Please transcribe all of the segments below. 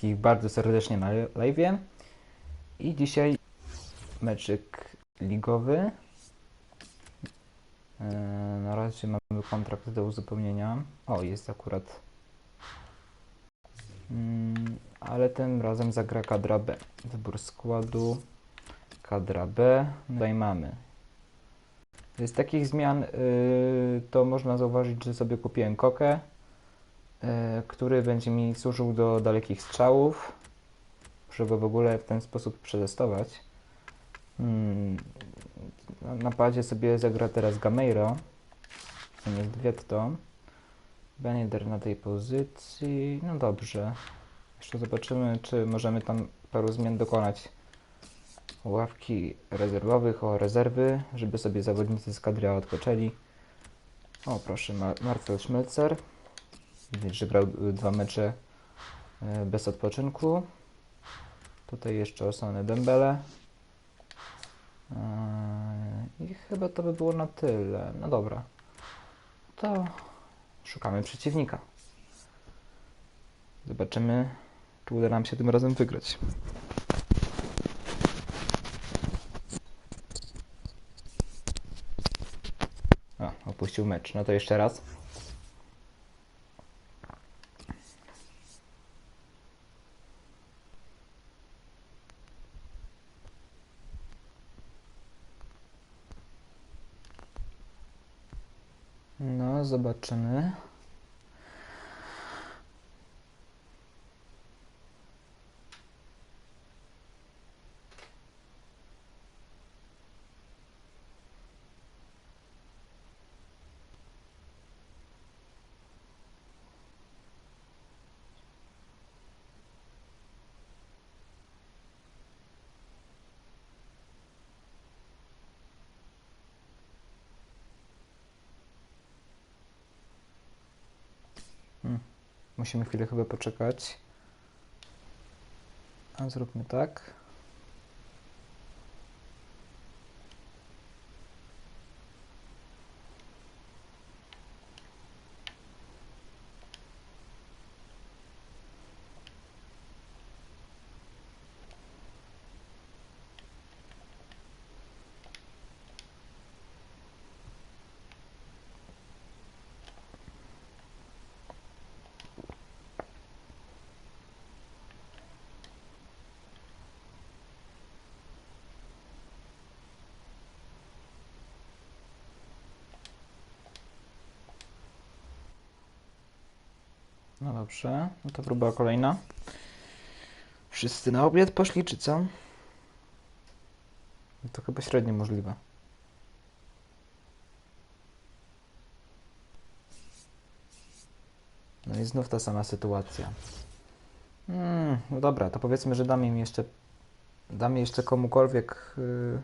wszystkich bardzo serdecznie na live. I dzisiaj meczyk ligowy. E, Na razie mamy kontrakt do uzupełnienia. O, jest akurat. Mm, Ale tym razem zagra kadra B. Wybór składu. Kadra B. Tutaj mamy. Z takich zmian y, to można zauważyć, że sobie kupiłem kokę, który będzie mi służył do dalekich strzałów. Go w ogóle w ten sposób przetestować. Hmm. Na napadzie sobie zagra teraz Gameiro, zamiast Vietto. Beneder na tej pozycji. No dobrze. Jeszcze zobaczymy, czy możemy tam paru zmian dokonać ławki rezerwowych, o rezerwy, żeby sobie zawodnicy z kadry odpoczęli. O, proszę, Ma Marcel Schmelzer. Widać, że grał y, dwa mecze y, bez odpoczynku. Tutaj jeszcze Osane Dembele. Yy, I chyba to by było na tyle. No dobra. To szukamy przeciwnika. Zobaczymy, czy uda nam się tym razem wygrać. O, opuścił mecz. No to jeszcze raz. No, zobaczymy. Musimy chwilę chyba poczekać. A zróbmy tak. No dobrze, no to próba kolejna. Wszyscy na obiad poszli, czy co? No To chyba średnio możliwe. No i znów ta sama sytuacja. Mm, no dobra, to powiedzmy, że dam im jeszcze, dam jeszcze komukolwiek yy,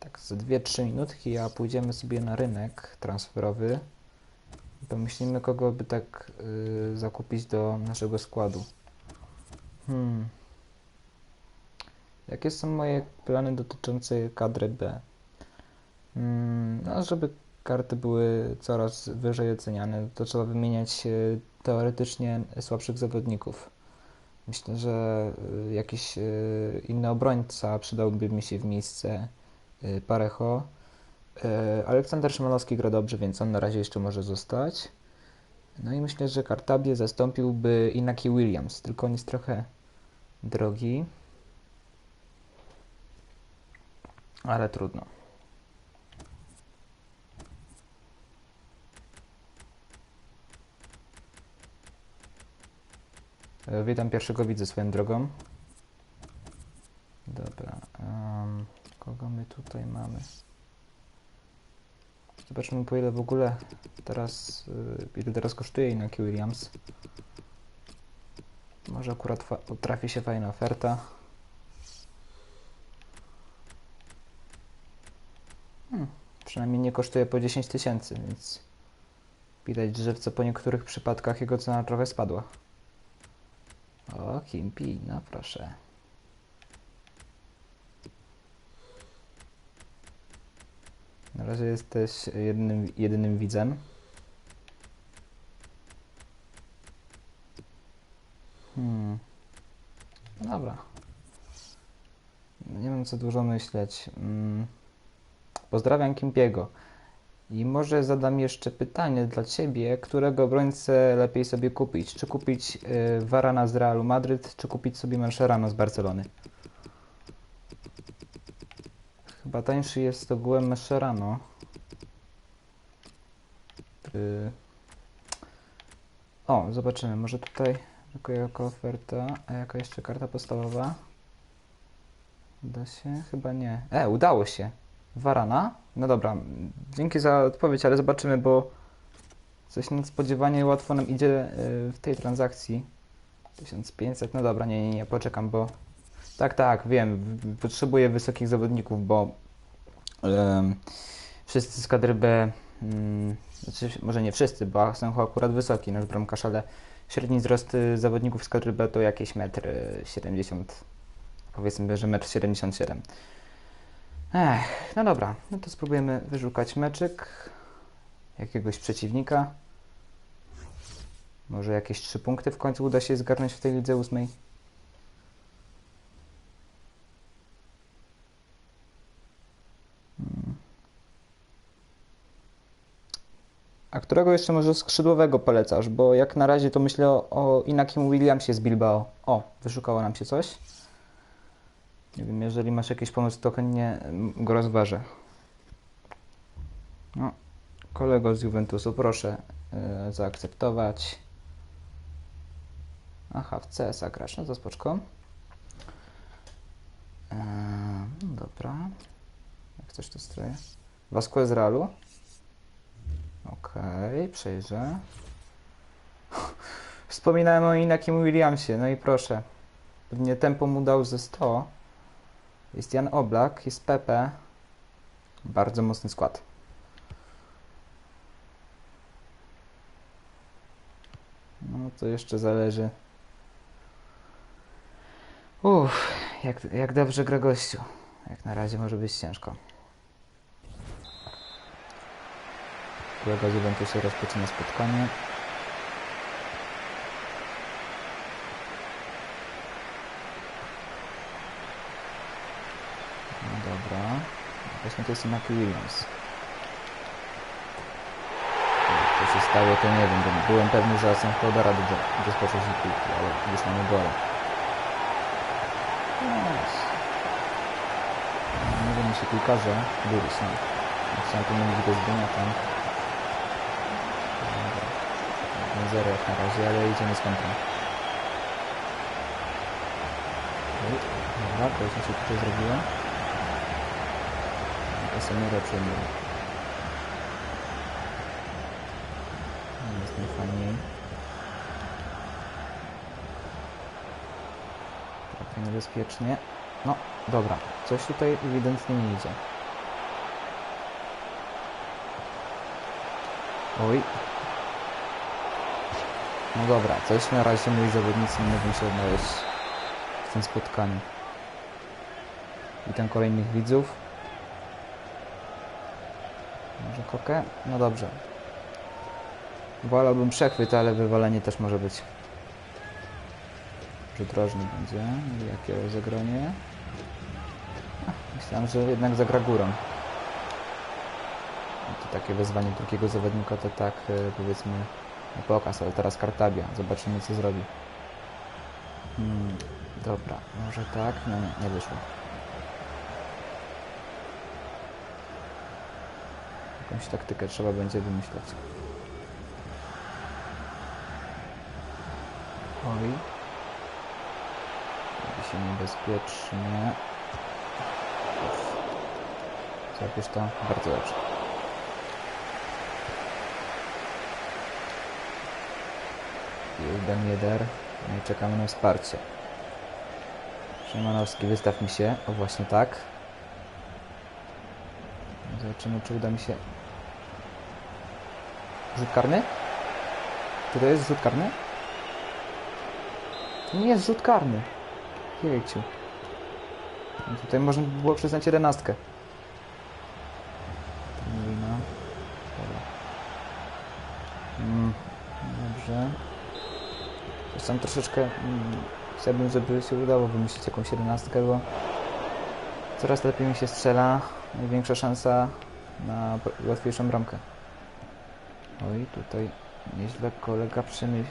tak za 2-3 minutki, a pójdziemy sobie na rynek transferowy. Pomyślimy, kogo by tak y, zakupić do naszego składu. Hmm. Jakie są moje plany dotyczące kadry B? Hmm, no, żeby karty były coraz wyżej oceniane, to trzeba wymieniać y, teoretycznie słabszych zawodników. Myślę, że y, jakiś y, inny obrońca przydałby mi się w miejsce y, Parejo. E, Aleksander Szymanowski gra dobrze, więc on na razie jeszcze może zostać. No i myślę, że Kartabie zastąpiłby Inaki Williams, tylko on jest trochę drogi. Ale trudno. E, Witam pierwszego widza swoją drogą. Dobra. em, kogo my tutaj mamy? Zobaczmy po ile w ogóle teraz, y, ile teraz kosztuje Inaki Williams. Może akurat trafi się fajna oferta. Hmm, przynajmniej nie kosztuje po 10 tysięcy, więc widać, że w co po niektórych przypadkach jego cena trochę spadła. O, Kimpi, no proszę. Na razie jesteś jednym, jedynym widzem. Hmm. Dobra. Nie mam co dużo myśleć. Mm. Pozdrawiam Kimpiego. I może zadam jeszcze pytanie dla Ciebie, którego obrońcę lepiej sobie kupić? Czy kupić y, Varana z Realu Madryt, czy kupić sobie Mascherano z Barcelony? Chyba tańszy jest ogółem Mascherano. Y... O, zobaczymy. Może tutaj tylko jako oferta. A jaka jeszcze karta podstawowa? Da się? Chyba nie. E, udało się. Warana? No dobra, dzięki za odpowiedź, ale zobaczymy, bo coś nadspodziewanie łatwo nam idzie y, w tej transakcji. 1500, no dobra, nie, nie, nie, poczekam, bo... Tak, tak, wiem, potrzebuję wysokich zawodników, bo em, wszyscy z kadry B, mm, znaczy, może nie wszyscy, bo są akurat wysoki, nasz bramkarz, ale średni wzrost y, zawodników z kadry B to jakieś metr y, 70, powiedzmy, że metr 77. Ech, no dobra, no to spróbujemy wyszukać meczyk jakiegoś przeciwnika. Może jakieś trzy punkty w końcu uda się zgarnąć w tej lidze ósmej. A którego jeszcze może skrzydłowego polecasz? Bo jak na razie to myślę o, Inakim Williamsie z Bilbao. O, wyszukało nam się coś. Nie wiem, jeżeli masz jakiś pomysł, to chętnie mm, go rozważę. No, kolego z Juventusu, proszę yy, zaakceptować. Aha, w CS-a grasz, no to. Yy, no dobra. Jak coś to stroje. Vasquez z Realu. Okej, przejrzę. Wspominałem o Inakim Williamsie, no i proszę. Pewnie tempo mu dał ze 100. Jest Jan Oblak, jest Pepe. Bardzo mocny skład. No to jeszcze zależy. Uff, jak, jak dobrze gra gościu. Jak na razie może być ciężko. Kolega z Juventusu rozpoczyna spotkanie. No dobra. Właśnie to jest Maki Williams. Co się stało, to nie wiem, byłem pewny, że do, do spocząć i piłki, ale już mamy gola. Yes. Nie wiem, się piłkarze. Burys, no. Chciałem pomylić go z Boniatem. 1-0 jak na razie, ale idziemy z kontrą. Dobra, to już się tutaj zrobiło. Casemiro przejmuje. Jest najfajniej. Trochę niebezpiecznie. No, dobra. Coś tutaj ewidentnie nie idzie. Oj. No dobra, coś na razie moi zawodnicy nie mogą się odnaleźć w tym spotkaniu. Witam kolejnych widzów. Może kokę? No dobrze. Wolałbym przechwyt, ale wywalenie też może być. Rzut rożny będzie. Jakie rozegranie? Ach, Myślałem, że jednak zagra górą. No to takie wezwanie drugiego zawodnika to tak e, powiedzmy na pokaz, ale teraz Kartabia. Zobaczymy co zrobi. Hmm, dobra, może tak? No nie, nie wyszło. Jakąś taktykę trzeba będzie wymyśleć. Oj. Robi się niebezpiecznie. Zapisz to? Bardzo dobrze. Jeden jeder. No i czekamy na wsparcie. Szymanowski, wystaw mi się. O, właśnie tak. Zobaczymy, czy uda mi się... Rzut karny? Czy to jest rzut karny? To nie jest rzut karny. Jejciu. No Tutaj można by było przyznać jedenastkę. Wina. Dobra. Mm, dobrze. Coś tam troszeczkę mm, Chciałbym, żeby się udało wymyślić jakąś jedenastkę, bo coraz lepiej mi się strzela. Największa szansa na łatwiejszą bramkę. Oj, tutaj nieźle kolega przemyśl...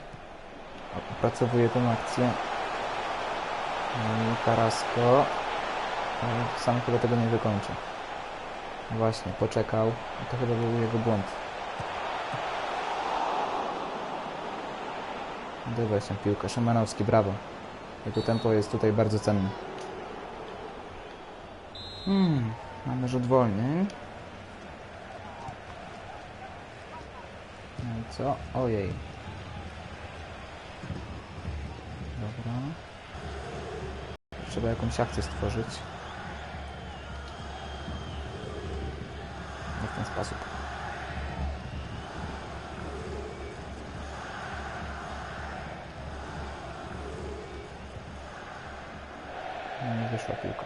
opracowuje tę akcję. No Karasko. Ale sam chyba tego nie wykończy. Właśnie, poczekał. To chyba był jego błąd. Dawaj się piłkę. Szymanowski, brawo. Jego tempo jest tutaj bardzo cenne. Hmm, mamy rzut wolny. No i co? Ojej. Dobra. Trzeba jakąś akcję stworzyć. Nie w ten sposób. No nie wyszła piłka.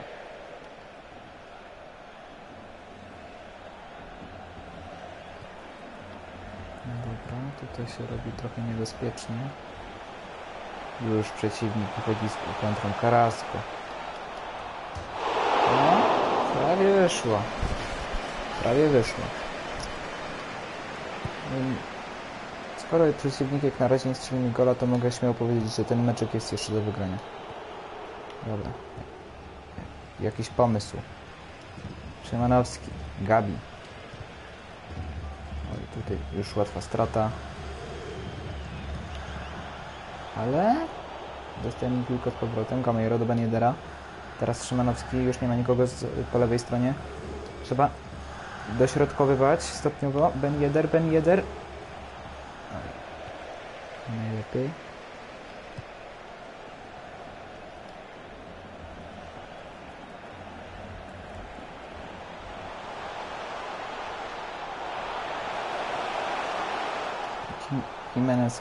Dobra, tutaj się robi trochę niebezpiecznie. Już przeciwnik wychodzi z kontrą Karasko. Prawie wyszło. Prawie wyszło. Skoro przeciwnik jak na razie nie strzelił gola, to mogę śmiało powiedzieć, że ten meczek jest jeszcze do wygrania. Dobra. Jakiś pomysł. Szymanowski. Gabi. Oj, tutaj już łatwa strata. Ale... Dostajemy piłkę z powrotem. Gamejro do Beniedera. Teraz Szymanowski. Już nie ma nikogo z, po lewej stronie. Trzeba dośrodkowywać stopniowo. Ben Yedder, Ben Yedder. Oj. Najlepiej. Jimenez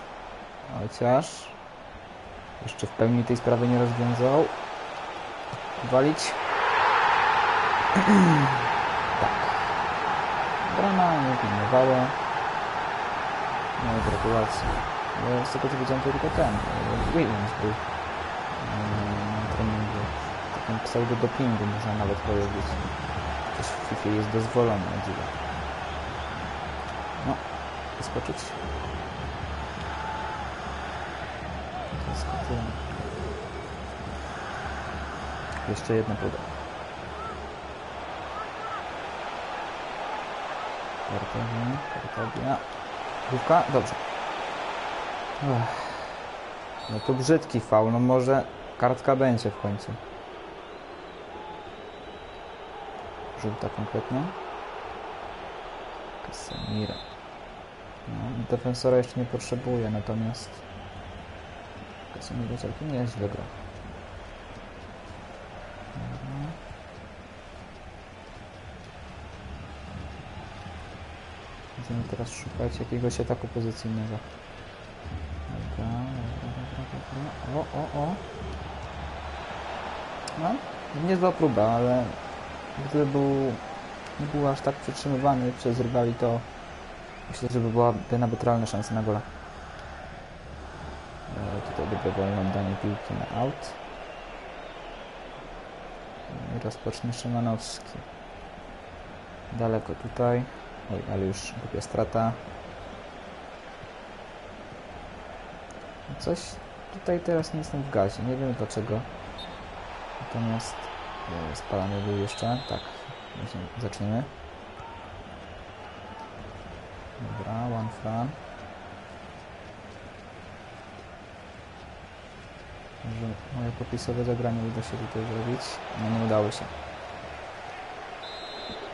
chociaż jeszcze w pełni tej sprawy nie rozwiązał. Walić. tak. Brama nie pilnowała. No i gratulacje. Ale z tego co widziałem to tylko ten. e, Williams był na treningu. Takim pseudo-dopingu można nawet powiedzieć. Coś w FIFA jest dozwolone, o dziwo. No, wyskoczyć. Zaskoczyłem. Jeszcze jedna próba. Kartownia, kartownia. Główka? Dobrze. No to brzydki faul, no może kartka będzie w końcu. Żółta konkretnie. Casemiro. No, defensora jeszcze nie potrzebuje, natomiast Casemiro całkiem nieźle gra. Dobra. Będziemy teraz szukać jakiegoś ataku pozycyjnego. Dobra, dobra, dobra. O, o, o. No, niezła próba, ale gdyby był, nie był aż tak przytrzymywany przez rywali, to myślę, że by byłaby nawet realna szansa na gola. E, Tutaj dobrowolne oddanie piłki na out. I rozpocznie Szymanowski. Daleko tutaj. Oj, ale już głupia strata. Coś tutaj teraz nie jestem w gazie. Nie wiem dlaczego. Natomiast e, spalany był jeszcze. Tak, zaczniemy. Dobra, one fran. Może moje popisowe zagranie uda się tutaj zrobić. No nie udało się.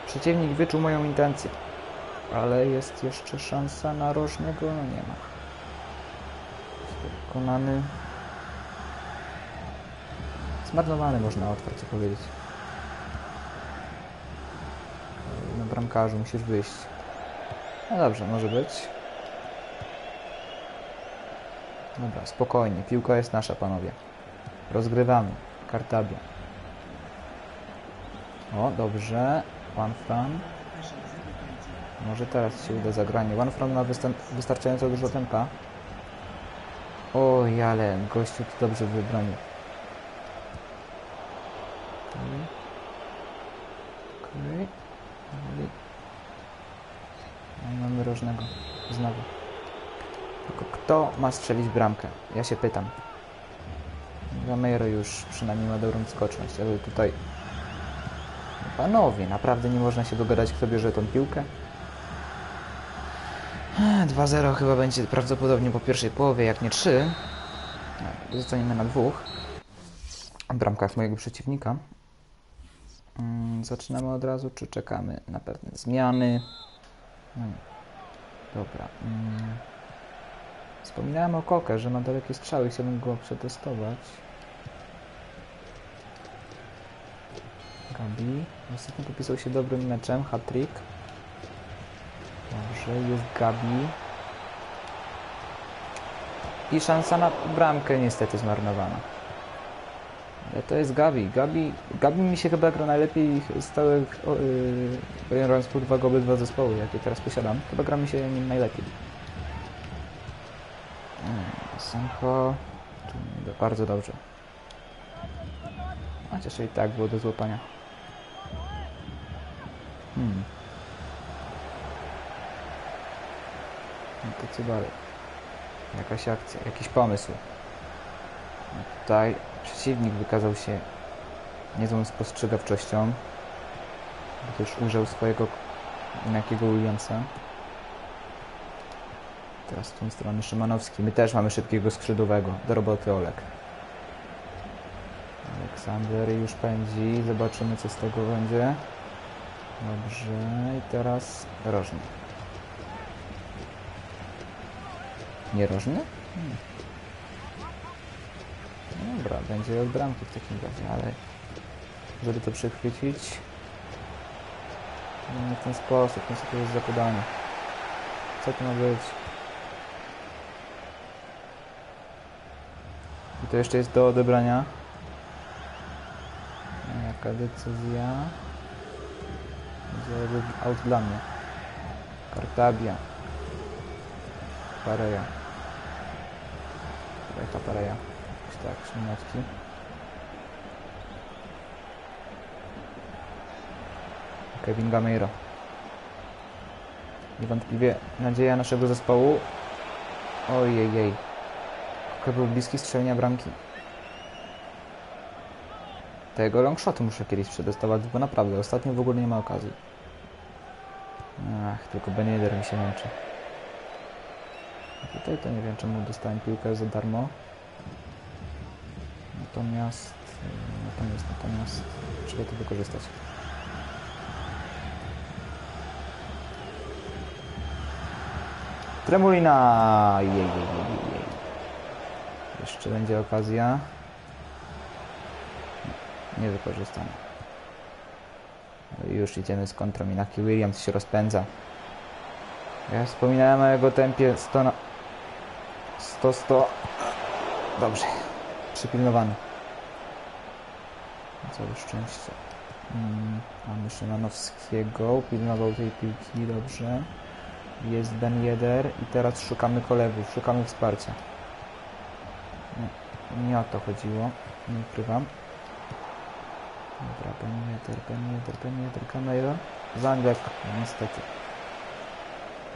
Przeciwnik wyczuł moją intencję. Ale jest jeszcze szansa na rożnego? No nie ma. Wykonany. Zmarnowany można otwarcie powiedzieć. No bramkarzu musisz wyjść. No dobrze, może być. Dobra, spokojnie. Piłka jest nasza, panowie. Rozgrywamy. Kartabia. O, dobrze. One Fran. Może teraz się uda zagranie. One Fran ma wystar- wystarczająco dużo tempa. Oj, ale gościu to dobrze wybronił. Okej. I mamy rożnego. Znowu. Kto ma strzelić bramkę? Ja się pytam. Gamero już przynajmniej ma dobrą skoczność, ale tutaj... Panowie, naprawdę nie można się dogadać, kto bierze tą piłkę? 2-0 chyba będzie prawdopodobnie po pierwszej połowie, jak nie 3. Zostaniemy na dwóch bramkach mojego przeciwnika. Mm, Zaczynamy od razu, czy czekamy na pewne zmiany? Hmm. Dobra. Wspominałem o Kokę, że ma dalekie strzały, chciałbym go przetestować. Gabi. Ostatnio popisał się dobrym meczem, hat-trick. Dobrze, jest Gabi. I szansa na bramkę niestety zmarnowana. Ale to jest Gabi. Gabi, Gabi mi się chyba gra najlepiej z całych, yy, biorąc pod uwagę obydwa zespoły, jakie teraz posiadam. Chyba gra mi się nim najlepiej. Sancho. Tu Bardzo dobrze. Chociaż i tak było do złapania. Hmm. No to co dalej? Jakaś akcja, jakiś pomysł. No Tutaj przeciwnik wykazał się niezłą spostrzegawczością, gdyż użył swojego inakiego Williamsa. Teraz z tej strony Szymanowski. My też mamy szybkiego skrzydłowego. Do roboty Olek. Aleksander już pędzi. Zobaczymy co z tego będzie. Dobrze. I teraz rożny. Nie rożny? Hmm. No Dobra, będzie od bramki w takim razie, ale żeby to przechwycić no nie w ten sposób, nie jest za podanie. Co to ma być? To jeszcze jest do odebrania. Jaka decyzja? Out dla mnie. Kartabia. Pareja. Pareja, pareja. Tak, szmineczki. Kevin Gameiro. Niewątpliwie nadzieja naszego zespołu. Ojej, Koke był bliski strzelenia bramki. Tego longshotu muszę kiedyś przetestować, bo naprawdę ostatnio w ogóle nie ma okazji. Ach, tylko Ben Yedder mi się męczy. A tutaj to nie wiem czemu dostałem piłkę za darmo. Natomiast, natomiast, natomiast trzeba to wykorzystać. Tremulina! Jej, jej, jej, jej, jej. Jeszcze będzie okazja. Nie wykorzystana. No i już idziemy z kontrą. Inaki Williams się rozpędza. Ja wspominałem o jego tempie 100 na... 100, 100. Dobrze. Przypilnowany. Całe szczęście. Mm, mamy Szymanowskiego. Pilnował tej piłki. Dobrze. Jest Ben Yedder i teraz szukamy kolegów, szukamy wsparcia. Nie, o to chodziło, nie ukrywam. Dobra, Ben Yedder, Ben Yedder, Ben Yedder, Camero. Zangek, niestety.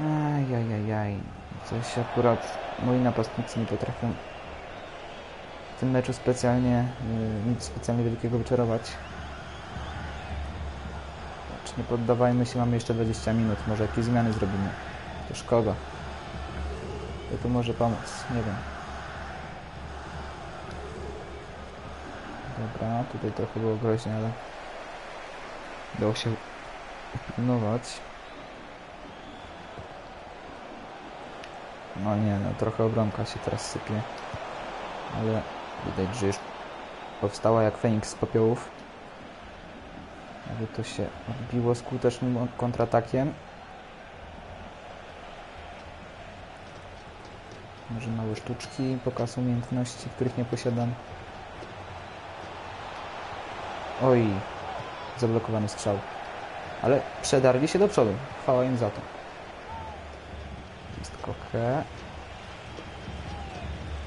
Ajajajaj, coś akurat moi napastnicy nie potrafią w tym meczu specjalnie, y, nic specjalnie wielkiego wyczarować. Lecz nie poddawajmy się, mamy jeszcze 20 minut, może jakieś zmiany zrobimy. Też kogo? Kto tu może pomóc? Nie wiem. Dobra, tutaj trochę było groźnie, ale dało się pilnować. No nie, no trochę obronka się teraz sypie. Ale widać, że już powstała jak Feniks z popiołów. Aby to się odbiło skutecznym kontratakiem. Może małe sztuczki, pokaz umiejętności, których nie posiadam. Oj, zablokowany strzał. Ale przedarli się do przodu. Chwała im za to. Jest kokę.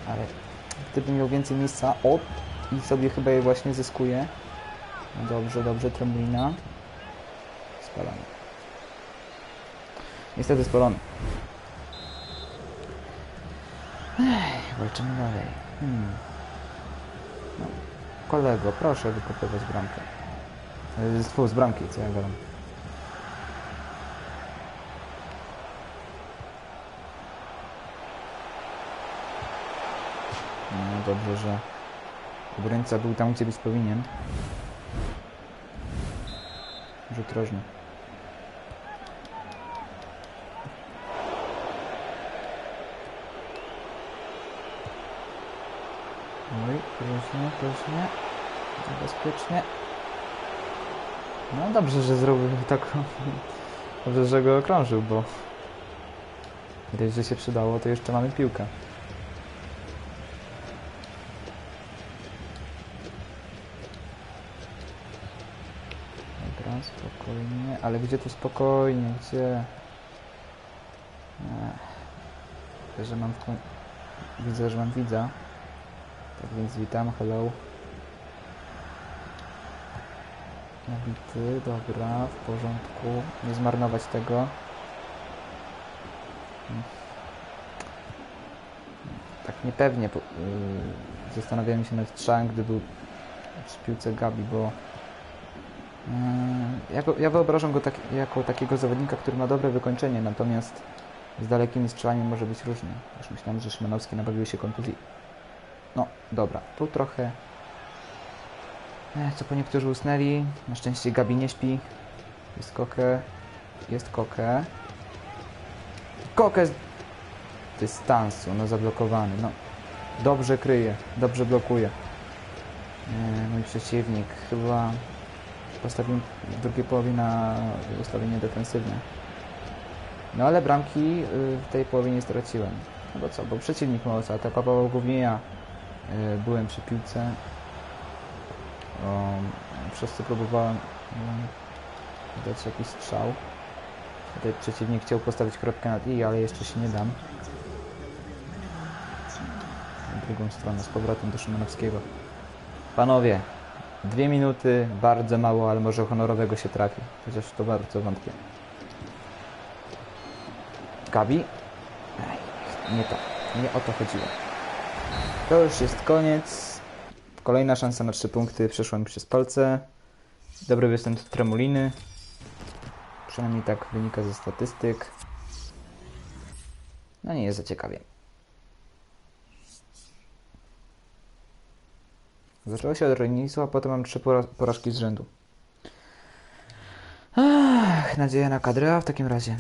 Ale gdybym miał więcej miejsca, o, i sobie chyba je właśnie zyskuje. No dobrze, dobrze, Tremulina. Spalony. Niestety spalony. Ech, walczymy dalej. Hmm. Kolego, proszę wykopywać bramkę. Z, fu, z bramki, co ja gadam. No dobrze, że obrońca był tam, gdzie być powinien. Rzut rożny. Oj, groźnie, groźnie. Niebezpiecznie. No dobrze, że zrobił taką... Dobrze, że go okrążył, bo... Widać, że się przydało, to jeszcze mamy piłkę. Dobra, spokojnie. Ale gdzie tu spokojnie? Gdzie? Ech. Widzę, że mam. Widzę, że mam widza. Tak więc witam, hello. Nabity, dobra, w porządku. Nie zmarnować tego. Tak niepewnie yy, zastanawiałem się nad strzałem, gdy był przy piłce Gabi, bo yy, ja, ja wyobrażam go tak, jako takiego zawodnika, który ma dobre wykończenie, natomiast z dalekimi strzałami może być różnie. Już myślałem, że Szymanowski nabawił się kontuzji. No, dobra, tu trochę Ech, co po niektórzy usnęli. Na szczęście Gabi nie śpi. Jest kokę. Jest kokę. Kokę z dystansu, no zablokowany. No, dobrze kryje, dobrze blokuje. Nie, mój przeciwnik chyba postawił w drugiej połowie na ustawienie defensywne. No ale bramki y, w tej połowie nie straciłem. No bo co, bo przeciwnik mało atakował, głównie ja byłem przy piłce. Przez co próbowałem um, dać jakiś strzał. Tutaj przeciwnik chciał postawić kropkę nad i, ale jeszcze się nie dam. Na drugą stronę, z powrotem do Szymanowskiego. Panowie, dwie minuty, bardzo mało, ale może honorowego się trafi. Chociaż to bardzo wątpię. Gabi? Ej, nie to. Nie o to chodziło. To już jest koniec. Kolejna szansa na trzy punkty przeszła mi przez palce. Dobry występ Tremuliny. Przynajmniej tak wynika ze statystyk. No nie jest za ciekawie. Zaczęło się od remisu, a potem mam trzy pora- porażki z rzędu. Ach, nadzieja na kadrę, w takim razie.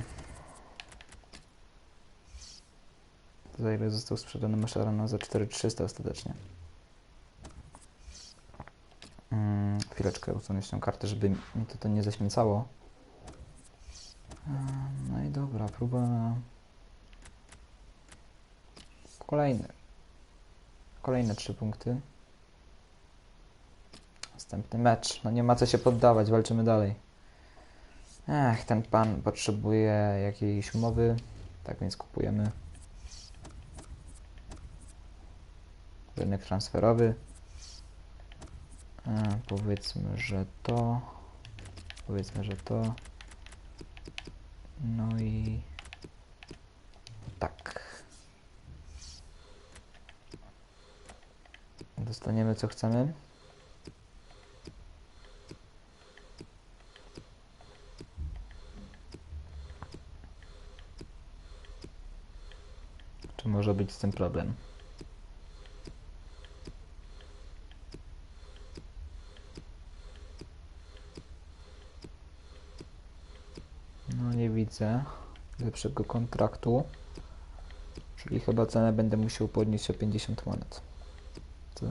Za ile został sprzedany Mascherano za 4300 ostatecznie. Mm, chwileczkę usunę się kartę, żeby mi to, to nie zaśmiecało. Mm, No i dobra, próba na kolejny. Kolejne trzy punkty. Następny mecz. No nie ma co się poddawać, walczymy dalej. Ech, ten pan potrzebuje jakiejś umowy, tak więc kupujemy. Rynek transferowy. E, powiedzmy, że to. Powiedzmy, że to. No i tak. Dostaniemy co chcemy. Czy może być z tym problem? No nie widzę lepszego kontraktu. Czyli chyba cenę będę musiał podnieść o 50 monet. To...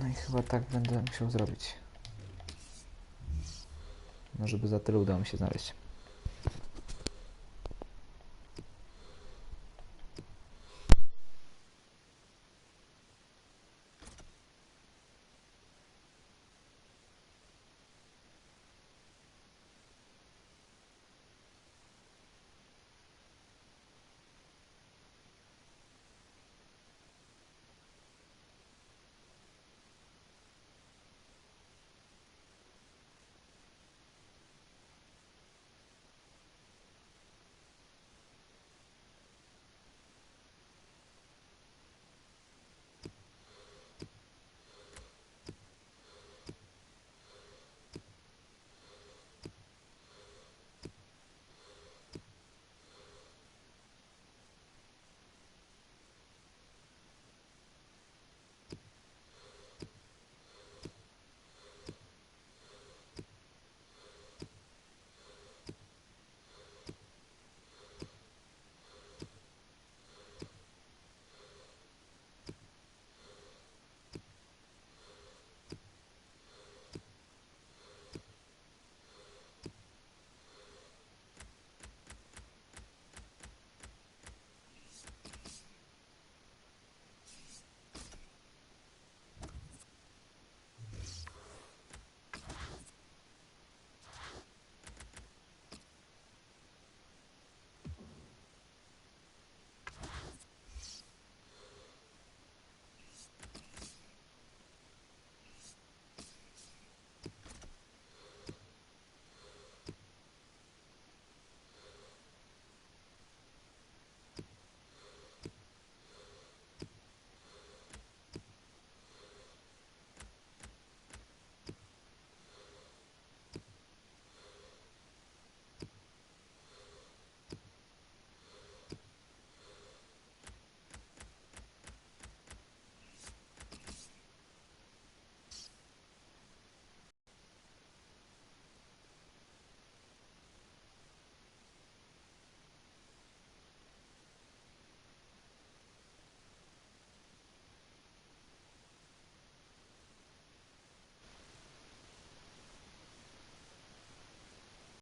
No i chyba tak będę musiał zrobić. No żeby za tyle udało mi się znaleźć.